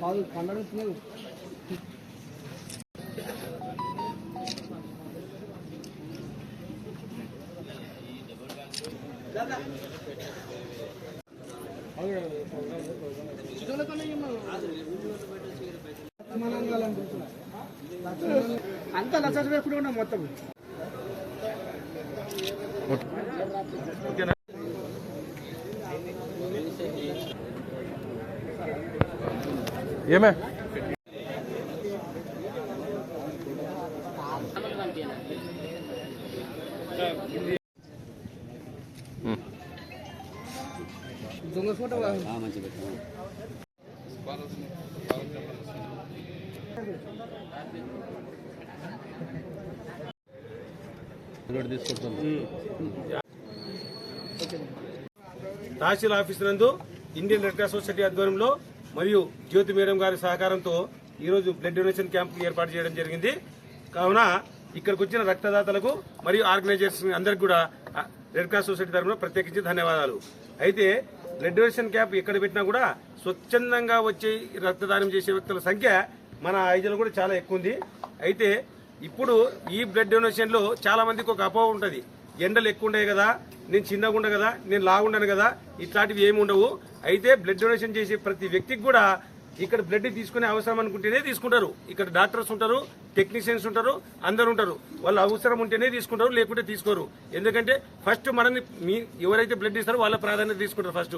కాదు పండుగ అంత లక్ష ఎప్పుడు ఉన్నాం మొత్తం. ఏమే? దొంగ తహసీల్ ఆఫీస్ నందు ఇండియన్ రెడ్ క్రాస్ సొసైటీ ఆధ్వర్యంలో మరియు జ్యోతి మేడం గారి సహకారంతో ఈరోజు బ్లడ్ డొనేషన్ క్యాంప్ ఏర్పాటు చేయడం జరిగింది. కావున ఇక్కడికి వచ్చిన రక్తదాతలకు మరియు ఆర్గనైజర్స్ అందరికి కూడా రెడ్ క్రాస్ సొసైటీ తరఫున ప్రత్యేకించి ధన్యవాదాలు. అయితే బ్లడ్ డొనేషన్ క్యాంప్ ఎక్కడ పెట్టినా కూడా స్వచ్ఛందంగా వచ్చే రక్తదానం చేసే వ్యక్తుల సంఖ్య మన ఐదులో కూడా చాలా ఎక్కువ ఉంది. అయితే ఇప్పుడు ఈ బ్లడ్ డొనేషన్లో చాలా మందికి ఒక అపోహ ఉంటుంది. ఎండలు ఎక్కువ ఉండవు కదా నేను చిన్నగా ఉండ కదా నేను లాగుండను కదా ఇట్లాంటివి ఏమి ఉండవు. అయితే బ్లడ్ డొనేషన్ చేసే ప్రతి వ్యక్తికి కూడా ఇక్కడ బ్లడ్ తీసుకునే అవసరం అనుకుంటేనే తీసుకుంటారు. ఇక్కడ డాక్టర్స్ ఉంటారు టెక్నీషియన్స్ ఉంటారు అందరు ఉంటారు. వాళ్ళు అవసరం ఉంటేనే తీసుకుంటారు లేకుంటే తీసుకోరు. ఎందుకంటే ఫస్ట్ మనల్ని మీ ఎవరైతే బ్లడ్ ఇస్తారో వాళ్ళ ప్రాధాన్యత తీసుకుంటారు ఫస్ట్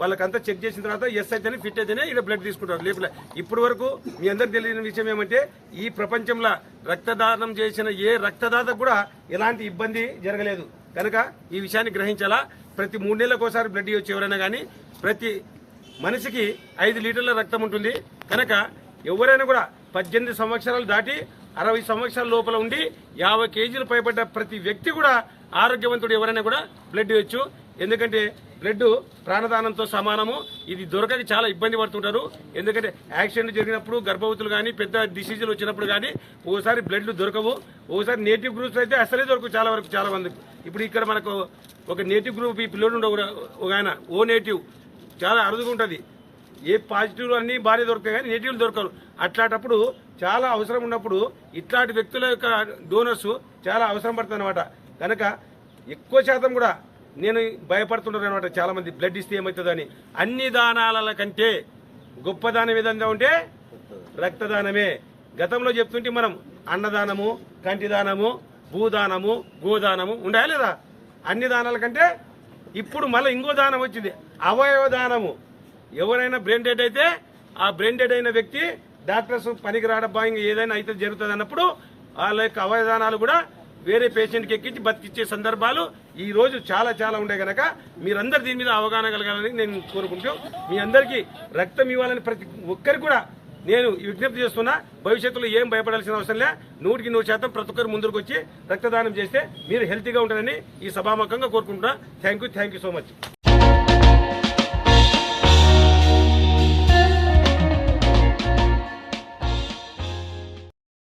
వాళ్ళకంతా చెక్ చేసిన తర్వాత ఎస్ అయితేనే ఫిట్ అయితేనే ఇక్కడ బ్లడ్ తీసుకుంటారు. లేపల. ఇప్పటి వరకు మీ అందరికి తెలియని విషయం ఏమంటే ఈ ప్రపంచంలో రక్తదానం చేసిన ఏ రక్తదాత కూడా ఎలాంటి ఇబ్బంది జరగలేదు. కనుక ఈ విషయాన్ని గ్రహించాలా? ప్రతి మూడు నెలలకు ఒకసారి బ్లడ్ ఇవ్వచ్చు ఎవరైనా కానీ ప్రతి మనిషికి ఐదు లీటర్ల రక్తం ఉంటుంది. కనుక ఎవరైనా కూడా పద్దెనిమిది సంవత్సరాలు దాటి అరవై సంవత్సరాల లోపల ఉండి యాభై కేజీలు పైబడ్డ ప్రతి వ్యక్తి కూడా ఆరోగ్యవంతుడు ఎవరైనా కూడా బ్లడ్ ఇవ్వచ్చు. ఎందుకంటే బ్లడ్ ప్రాణదానంతో సమానము. ఇది దొరకక చాలా ఇబ్బంది పడుతుంటారు. ఎందుకంటే యాక్సిడెంట్ జరిగినప్పుడు గర్భవతులు కానీ పెద్ద డిసీజులు వచ్చినప్పుడు కానీ ఓసారి బ్లడ్లు దొరకవు. ఓసారి నేటివ్ గ్రూప్స్ అయితే అసలే దొరకవు చాలా వరకు చాలా మంది ఇప్పుడు ఇక్కడ మనకు ఒక నేటివ్ గ్రూప్ ఈ పిల్లలు ఉండే ఒక ఆయన ఓ నేటివ్ చాలా అరుదుగా ఉంటుంది. ఏ పాజిటివ్లు అన్నీ భారీ దొరుకుతాయి కానీ నెగిటివ్లు దొరకరు అట్లాంటప్పుడు చాలా అవసరం ఉన్నప్పుడు ఇట్లాంటి వ్యక్తుల యొక్క డోనర్స్ చాలా అవసరం పడుతుంది అనమాట కనుక ఎక్కువ శాతం కూడా నేను భయపడుతుంటాను అనమాట చాలామంది. బ్లడ్ ఇస్తే ఏమవుతుందని. అన్ని దానాల కంటే గొప్ప దానం ఏదన్నా ఉంటే రక్తదానమే. గతంలో చెప్తుంటే మనం అన్నదానము కంటిదానము భూదానము గోదానము ఉండాలి లేదా? అన్ని దానాల కంటే ఇప్పుడు మళ్ళీ ఇంకో దానం వచ్చింది. అవయవదానము. ఎవరైనా బ్రెయిన్ డెడ్ అయితే ఆ బ్రెయిన్ డెడ్ అయిన వ్యక్తి డాక్టర్స్ పనికి రాడబ్బా ఇంకా ఏదైనా అయితే జరుగుతుంది అన్నప్పుడు వాళ్ళ యొక్క అవయదానాలు కూడా వేరే పేషెంట్కి ఎక్కించి బతికిచ్చే సందర్భాలు ఈ రోజు చాలా చాలా ఉండే కనుక మీరందరు దీని మీద అవగాహన కలగాలని నేను కోరుకుంటూ మీ అందరికీ రక్తం ఇవ్వాలని ప్రతి ఒక్కరికి కూడా నేను విజ్ఞప్తి చేస్తున్నా భవిష్యత్తులో ఏం భయపడాల్సిన అవసరం లే. నూటికి నూరు శాతం ప్రతి ఒక్కరు ముందుకు వచ్చి రక్తదానం చేస్తే మీరు హెల్తీగా ఉంటారని ఈ సభాముఖంగా కోరుకుంటున్నా. Thank you thank you so much.